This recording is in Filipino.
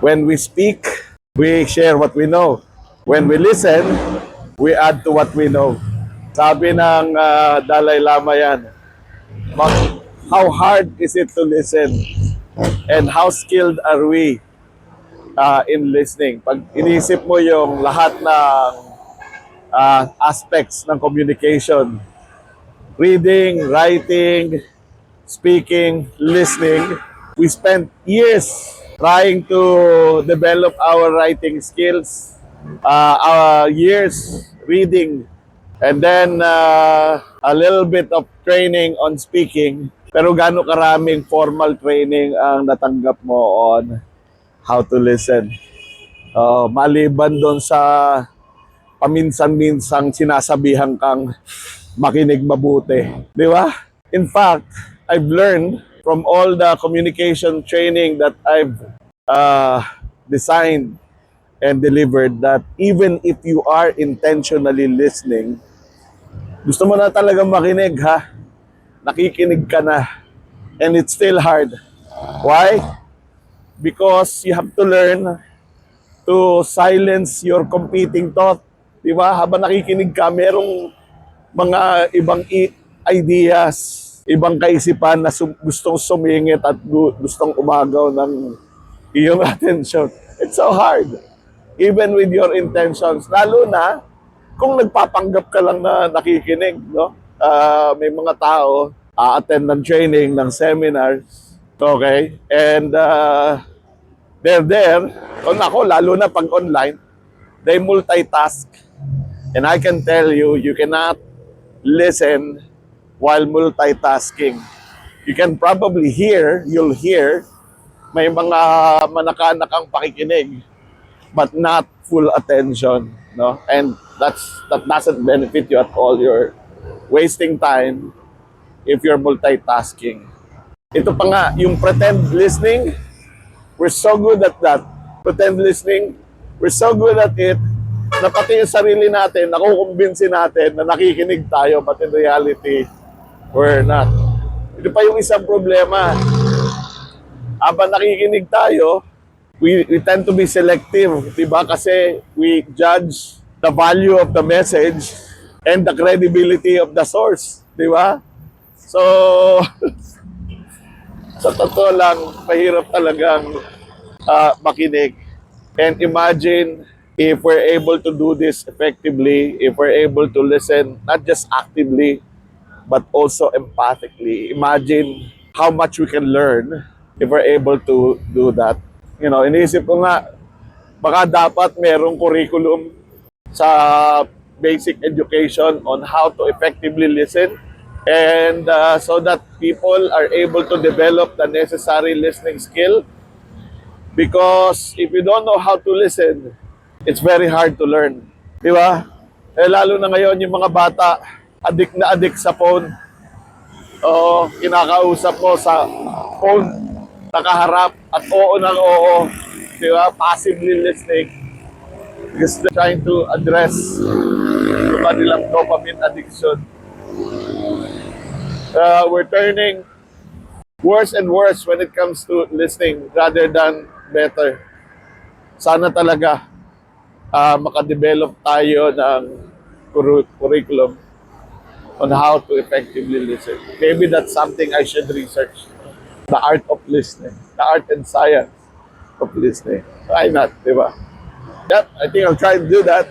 When we speak, we share what we know. When we listen, we add to what we know. Sabi ng ah, Dalai Lama yan, "But how hard is it to listen? And how skilled are we uh, in listening? Pag inisip mo yung lahat ng uh, aspects ng communication, reading, writing, speaking, listening, we spent years trying to develop our writing skills, uh, our years reading, and then uh, a little bit of training on speaking. Pero gaano karaming formal training ang natanggap mo on how to listen? Uh, maliban doon sa paminsan-minsang sinasabihan kang makinig mabuti. Di ba? In fact, I've learned from all the communication training that I've uh, designed and delivered that even if you are intentionally listening, gusto mo na talaga makinig ha, nakikinig ka na, and it's still hard. Why? Because you have to learn to silence your competing thought. Di ba? Habang nakikinig ka, merong mga ibang ideas, ibang kaisipan na sum- gustong sumingit at gu- gustong umagaw ng iyong attention. It's so hard. Even with your intentions. Lalo na kung nagpapanggap ka lang na nakikinig, no? Ah, may mga tao a-attend ng training, ng seminars, okay? And uh, they're there. O nako, lalo na pag online, they multitask. And I can tell you, you cannot listen while multitasking. You can probably hear, you'll hear, may mga manakanakang pakikinig, but not full attention, no? And that's that doesn't benefit you at all. You're wasting time if you're multitasking. Ito pa nga, yung pretend listening, we're so good at that. Pretend listening, we're so good at it, na pati yung sarili natin, nakukumbinsi natin na nakikinig tayo, but in reality, we're not. Ito pa yung isang problema. Habang nakikinig tayo, we, we tend to be selective, di ba? Kasi we judge the value of the message and the credibility of the source, di ba? So, sa totoo lang, mahirap talagang ah, makinig. And imagine if we're able to do this effectively, if we're able to listen, not just actively, but also empathically. Imagine how much we can learn if we're able to do that. You know, iniisip ko nga, baka dapat merong curriculum sa basic education on how to effectively listen and uh, so that people are able to develop the necessary listening skill because if you don't know how to listen it's very hard to learn di ba eh, lalo na ngayon yung mga bata adik na adik sa phone. O kinakausap mo sa phone nakaharap at oo ng oo. Di ba? Passively listening because trying to address yung kanilang dopamine addiction. Uh, we're turning worse and worse when it comes to listening rather than better. Sana talaga uh, makadevelop tayo ng curri- curriculum on how to effectively listen. Maybe that's something I should research. The art of listening, the art and science of listening. Why not, di ba? Yep, I think I'll try to do that.